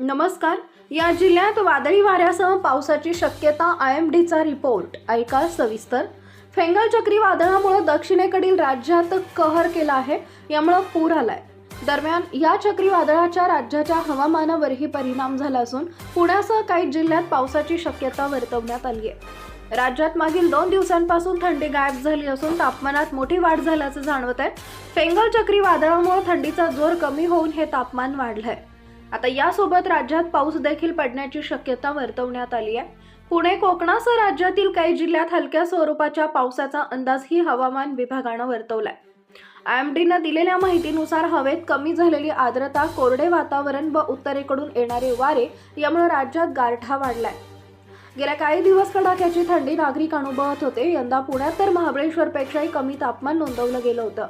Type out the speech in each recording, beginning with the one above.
नमस्कार. या जिल्ह्यात वादळी वाऱ्यासह पावसाची शक्यता आय एम डीचा रिपोर्ट. ऐका सविस्तर. फेंगल चक्रीवादळामुळे दक्षिणेकडील राज्यात कहर केला आहे यामुळे पूर आलाय. दरम्यान या चक्रीवादळाच्या राज्याच्या हवामानावरही परिणाम झाला असून पुण्यासह काही जिल्ह्यात पावसाची शक्यता वर्तवण्यात आली आहे. राज्यात मागील दोन दिवसांपासून थंडी गायब झाली असून तापमानात मोठी वाढ झाल्याचं जाणवत आहे फेंगल चक्रीवादळामुळे थंडीचा जोर कमी होऊन हे तापमान वाढलंय. आता यासोबत राज्यात पाऊस देखील पडण्याची शक्यता वर्तवण्यात आली आहे. पुणे कोकणासह राज्यातील काही जिल्ह्यात हलक्या स्वरूपाच्या पावसाचा अंदाजही हवामान विभागानं वर्तवलाय. आय एम डीनं दिलेल्या माहितीनुसार हवेत कमी झालेली आर्द्रता कोरडे वातावरण व उत्तरेकडून येणारे वारे यामुळे राज्यात गारठा वाढलाय. गेल्या काही दिवस कडाक्याची थंडी नागरिक अनुभवत होते. यंदा पुण्यात तर महाबळेश्वरपेक्षाही कमी तापमान नोंदवलं गेलं होतं.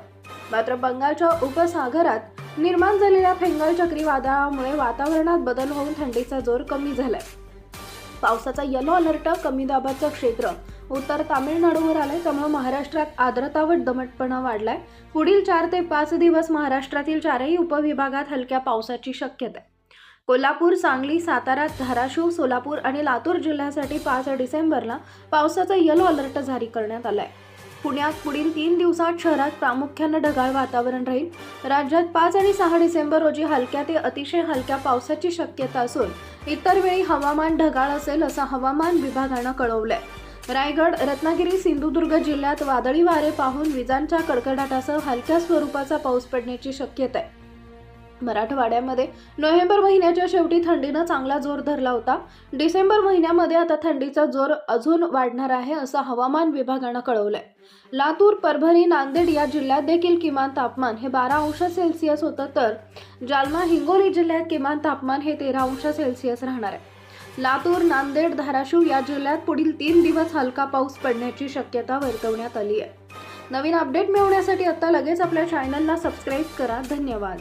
मात्र बंगालच्या उपसागरात निर्माण झालेल्या फेंगल चक्रीवादळामुळे वातावरणात बदल होऊन थंडीचा जोर कमी झालाय. पावसाचा येलो अलर्ट कमी दाबाचं क्षेत्र. उत्तर तामिळनाडूवर आलंय त्यामुळे महाराष्ट्रात आर्द्रता व दमटपणा वाढलाय. पुढील चार ते पाच दिवस महाराष्ट्रातील चारही उपविभागात हलक्या पावसाची शक्यता आहे. कोल्हापूर सांगली सातारा धाराशिव सोलापूर आणि लातूर जिल्ह्यासाठी पाच डिसेंबरला पावसाचा येलो अलर्ट जारी करण्यात आलाय. पुण्यात पुढील तीन दिवसात शहरात प्रामुख्यानं ढगाळ वातावरण राहील. राज्यात पाच आणि सहा डिसेंबर रोजी हलक्या ते अतिशय हलक्या पावसाची शक्यता असून इतर वेळी हवामान ढगाळ असेल असं हवामान विभागानं कळवलंय. रायगड रत्नागिरी सिंधुदुर्ग जिल्ह्यात वादळी वारे पाहून विजांच्या कडकडाटासह हलक्या स्वरूपाचा पाऊस पडण्याची शक्यता आहे मराठवाड्यामध्ये नोव्हेंबर महिन्याच्या शेवटी थंडीनं चांगला जोर धरला होता. डिसेंबर महिन्यामध्ये आता थंडीचा जोर अजून वाढणार आहे असं हवामान विभागानं कळवलंय. लातूर परभणी नांदेड या जिल्ह्यात देखील किमान तापमान हे बारा अंश सेल्सिअस होतं तर जालना हिंगोली जिल्ह्यात किमान तापमान हे तेरा अंश सेल्सिअस राहणार आहे. लातूर नांदेड धाराशिव या जिल्ह्यात पुढील तीन दिवस हलका पाऊस पडण्याची शक्यता वर्तवण्यात आली आहे. नवीन अपडेट मिळवण्यासाठी आता लगेच आपल्या चॅनलला सबस्क्राईब करा. धन्यवाद.